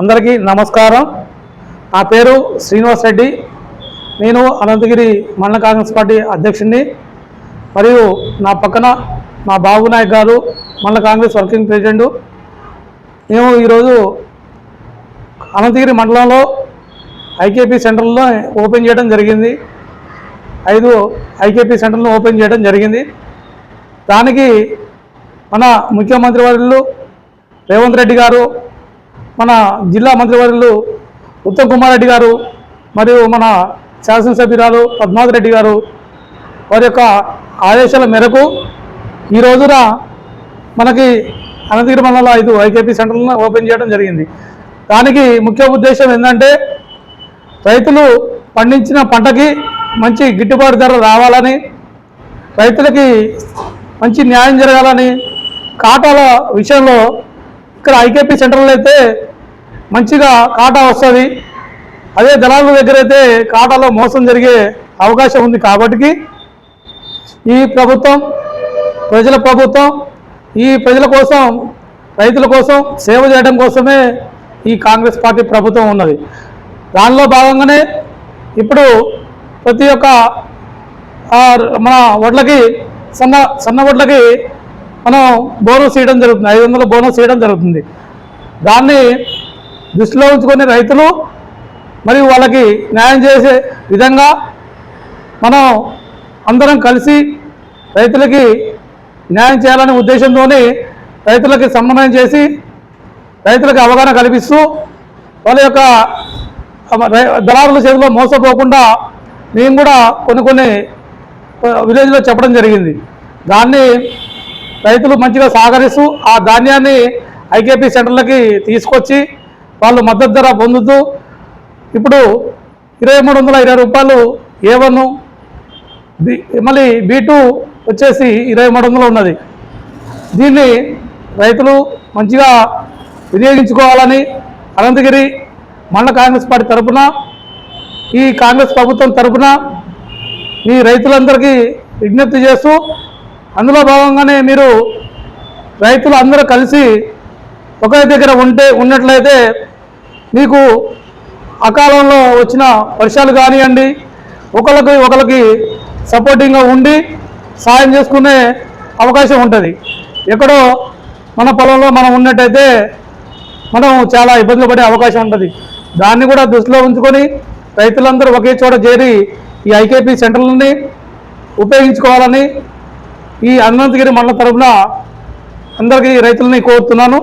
అందరికీ నమస్కారం. నా పేరు శ్రీనివాస్ రెడ్డి. నేను అనంతగిరి మండల కాంగ్రెస్ పార్టీ అధ్యక్షుడిని. మరియు నా పక్కన మా బాబు నాయక్ గారు మండల కాంగ్రెస్ వర్కింగ్ ప్రెసిడెంట్. మేము ఈరోజు అనంతగిరి మండలంలో ఐకేపీ సెంటర్లో ఓపెన్ చేయడం జరిగింది. ఐదు ఐకేపీ సెంటర్లను ఓపెన్ చేయడం జరిగింది. దానికి మన ముఖ్యమంత్రి వర్యులు రేవంత్ రెడ్డి గారు మన జిల్లా మంత్రివర్యులు ఉత్తమ్ కుమార్ రెడ్డి గారు మరియు మన శాసనసభ్యురాలు పద్మావతి రెడ్డి గారు వారి యొక్క ఆదేశాల మేరకు ఈ రోజున మనకి అనంతగిరి మండల ఐదు ఐకేపీ సెంటర్లను ఓపెన్ చేయడం జరిగింది. దానికి ముఖ్య ఉద్దేశం ఏంటంటే రైతులు పండించిన పంటకి మంచి గిట్టుబాటు ధర రావాలని రైతులకి మంచి న్యాయం జరగాలని కాటాల విషయంలో ఇక్కడ ఐకేపీ సెంటర్లో అయితే మంచిగా కాటా వస్తుంది. అదే దళారుల దగ్గర అయితే కాటాలో మోసం జరిగే అవకాశం ఉంది కాబట్టి ఈ ప్రభుత్వం ప్రజల ప్రభుత్వం ఈ ప్రజల కోసం రైతుల కోసం సేవ చేయడం కోసమే ఈ కాంగ్రెస్ పార్టీ ప్రభుత్వం ఉన్నది. దానిలో భాగంగానే ఇప్పుడు ప్రతి ఒక్క మన వడ్లకి సన్న సన్న వడ్లకి మనం బోనస్ ఇవ్వడం జరుగుతుంది. ఐదు వందల బోనస్ ఇవ్వడం జరుగుతుంది. దాన్ని దృష్టిలో ఉంచుకొని రైతులు మరియు వాళ్ళకి న్యాయం చేసే విధంగా మనం అందరం కలిసి రైతులకి న్యాయం చేయాలనే ఉద్దేశంతోనే రైతులకి సమన్వయం చేసి రైతులకు అవగాహన కల్పిస్తూ వాళ్ళ యొక్క రై- దళారుల చేతిలో మోసపోకుండా మేము కూడా కొన్ని కొన్ని విలేజ్లో చెప్పడం జరిగింది. దాన్ని రైతులు మంచిగా సహకరిస్తూ ఆ ధాన్యాన్ని ఐకేపీ సెంటర్లకి తీసుకొచ్చి వాళ్ళు మద్దతు ధర పొందుతూ ఇప్పుడు ఇరవై మూడు వందల ఇరవై రూపాయలు ఏ వన్ బి మళ్ళీ బీ టూ వచ్చేసి ఇరవై మూడు వందలు ఉన్నది. దీన్ని రైతులు మంచిగా వినియోగించుకోవాలని అనంతగిరి మండల కాంగ్రెస్ పార్టీ తరపున ఈ కాంగ్రెస్ ప్రభుత్వం తరపున మీ రైతులందరికీ విజ్ఞప్తి చేస్తూ అందులో భాగంగానే మీరు రైతులు అందరూ కలిసి ఒకే దగ్గర ఉంటే ఉన్నట్లయితే మీకు అకాలంలో వచ్చిన వర్షాలు కానివ్వండి ఒకరికి ఒకరికి సపోర్టింగ్గా ఉండి సాయం చేసుకునే అవకాశం ఉంటుంది. ఎక్కడో మన పొలంలో మనం ఉన్నట్టయితే మనం చాలా ఇబ్బందులు పడే అవకాశం ఉంటుంది. దాన్ని కూడా దృష్టిలో ఉంచుకొని రైతులందరూ ఒకే చోట చేరి ఈ ఐకేపీ సెంటర్లని ఉపయోగించుకోవాలని ఈ అనంతగిరి మండల తరపున అందరికీ రైతులని కోరుతున్నాను.